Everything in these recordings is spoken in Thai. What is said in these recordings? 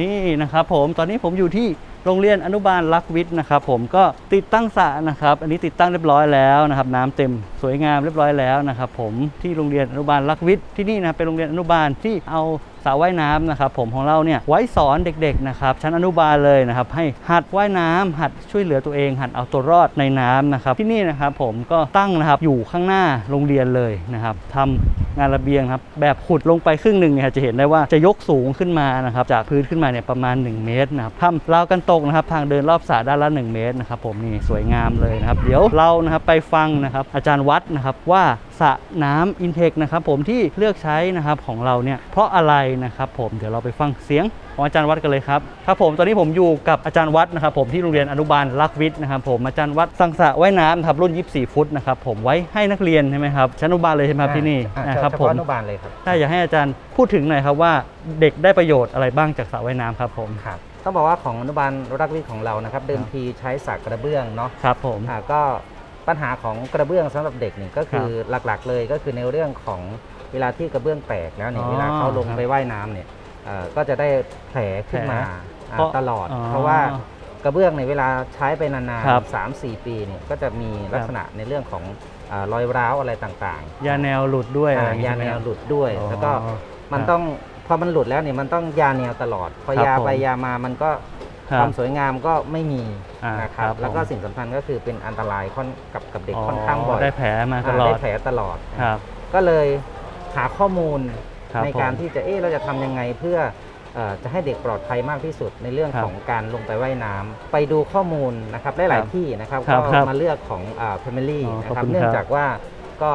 นี่นะครับผมตอนนี้ผมอยู่ที่โรงเรียนอนุบาลรักวิทย์นะครับผมก็ติดตั้งสระนะครับ อันนี้ติดตั้งเรียบร้อยแล้วนะครับน้ำเต็มสวยงามเรียบร้อยแล้วนะครับผมที่โรงเรียนอนุบาลรักวิทย์ที่นี่นะครับเป็นโรงเรียนอนุบาลที่เอาสระว่ายน้ำนะครับผมของเราเนี่ยไว้สอนเด็กๆนะครับชั้นอนุบาลเลยนะครับให้หัดว่ายน้ำหัดช่วยเหลือตัวเอง หัดเอาตัวรอดในน้ำนะครับที่นี่นะครับผมก็ตั้งนะครับอยู่ข้างหน้าโรงเรียนเลยนะครับทำ งานระเบียงครับแบบขุดลงไปครึ่งหนึ่งเนี่ยจะเห็นได้ว่าจะยกสูงขึ้นมานะครับจากพื้นขึ้นมาเนี่ยประมาณ 1 เมตรนะครับทำราวกันตกนะครับทางเดินรอบสระด้านละ 1 เมตรนะครับผมนี่สวยงามเลยนะครับ เดี๋ยวเรานะครับไปฟังนะครับอาจารย์วัดนะครับว่า สระน้ำอินเทคนะครับผมที่เลือกใช้นะครับของเราเนี่ยเพราะอะไรนะครับผมเดี๋ยวเราไปฟังเสียงของอาจารย์วัดกันเลยครับครับผมตอนนี้ผมอยู่กับอาจารย์วัดนะครับผมที่โรงเรียนอนุบาลรักวิทย์นะครับผมอาจารย์วัดสังสระว่ายน้ำครับรุ่น 24 ฟุตนะครับผมไว้ให้นักเรียนใช่ไหมครับชั้นอนุบาลเลยใช่ไหมครับที่นี่อ่านะครับเฉผมพาะอนุบาลเลยครับถ้าอยากให้อาจารย์พูดถึงหน่อยครับว่าเด็กได้ประโยชน์อะไรบ้างจากสระว่ายน้ำครับผมครับต้องบอกว่าของอนุบาลรักวิทย์ของเรานะครับเดิมทีใช้สากกระเบื้องเนาะครับผมอ่าก็ ปัญหาของกระเบื้องสำหรับเด็กนี่ก็คือหลักๆ เลยก็คือในเรื่องของเวลาที่กระเบื้องแตกแล้วเนี่ยอ๋อเวลาเขาลงครับไปว่ายน้ำเนี่ยเอ่อก็จะได้แผลขึ้นมาแผลอ่าเพราะตลอดอ๋อเพราะว่ากระเบื้องในยเวลาใช้ไปนานครับๆสามสี่ปีเนี่ยก็จะมีลักษณะในเรื่องของอารอยร้าวอะไรต่างๆ ยาแนวหลุดด้วยอะไรอ่าอย่างงี้ยาใช่ไหมแนควรับหลุดด้วยอ๋อแล้วก็มันครับต้องพอมันหลุดแล้วเนี่ยมันต้องยาแนวตลอด พอครับยาผมไปยามามันก็ ครัคบวามสวยงามก็ไม่มีอ่านะครับครับแล้วก็ผม สิ่งสำคัญก็คือเป็นอันตรายค่อนกับกับเด็กค่อนข้างบ่อยได้แผลมาตอ่าลอได้ดแผลตลอด ครับ ก็เลยหาข้อมูลครับในการผมที่จะเอ๊ะเราจะทำยังไงเพื่อเอ่อจะให้เด็กปลอดภัยมากที่สุดในเรื่องครับของการลงไปว่ายน้ำไปดูข้อมูลนะครับหคลารัยบๆที่นะครับครัก็บครับมาเลือกของอ่า Family อ๋อนะขอบครับคุณเนื่องครับจากว่าก็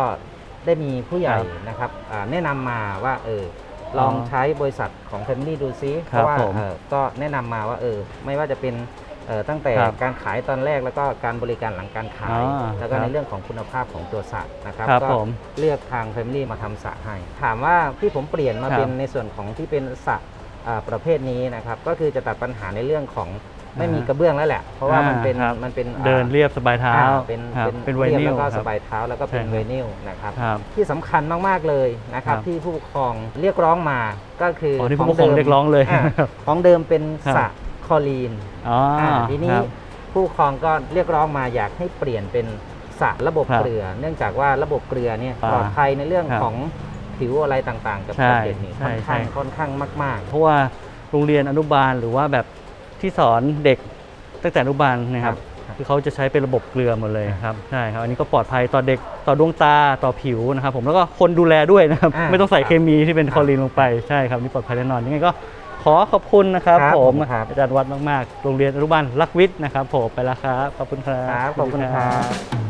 ได้มีผู้ใหญ่ครับนะครับอ่าแนะนำมาว่าเออ ลองใช้บริษัทของ Family ดูซิเพครับราะว่าผมเออก็แนะนำมาว่าเออไม่ว่าจะเป็นเอ่อตั้งแต่ครับการขายตอนแรกแล้วก็การบริการหลังการขายอ๋อแล้วก็ครับในเรื่องของคุณภาพของตัวสัตว์นะครับครับก็ผมเลือกทาง Family มาทำสระให้ถามว่าที่ผมเปลี่ยนมาครับเป็นในส่วนของที่เป็นสระอ่าประเภทนี้นะครับก็คือจะตัดปัญหาในเรื่องของ ไม่มีอ่าฮะกระเบื้องแล้วแหละ เพราะว่ามันเป็นอ่าครับมันเป็นอ่าเดินเรียบสบายเท้าอ่าเป็นครับเป็นเป็นไวเรียบนิลแล้วก็คสรับบายเท้าแล้วก็เป็นใช่ครับไวนิลนะครับครับ ที่สำคัญมากๆเลยนะครับครับ ที่ผู้ปกครองเรียกร้องมาก็คืออ๋อที่ขผู้ปกครองเรียกร้องเลยาของเดิมเป็นครับสระคลอรีน อ๋ออ่าทีนี้ครับ ผู้ปกครองก็เรียกร้องมาอยากให้เปลี่ยนเป็นสระระบบครับเกลือ เนื่องจากว่าระบบเกลือเนี่ยอ่าปลอดภัยในเรื่องครับของผิวอะไรต่างๆ กับใช่เด็กนี่ใช่ค่อนข้างใช่ ค่อนข้างมาก เพราะว่าโรงเรียนอนุบาลหรือว่าแบบ ที่สอนเด็กตั้งแต่อนุบาลเนะครับครับ คือเขาจะใช้เป็นระบบเกลือหมดเลยครับใช่ครับอันนี้ก็ปลอดภัยต่อเด็กต่อดวงตาต่อผิวนะครับผมแล้วก็คนดูแลด้วยนะครับอ่าไม่ต้องใส่ครับเคมีที่เป็นคลอรีนลงไปใช่ครับนี่ปลอดภัยแน่นอนยังไงก็ขอขอบคุณนะครับครับผมผมครับอาจารย์วัดมากๆ โรงเรียนอนุบาลรักวิทย์นะครับผมไปแล้วครับขอบคุณครับๆครับขอบคุณครับ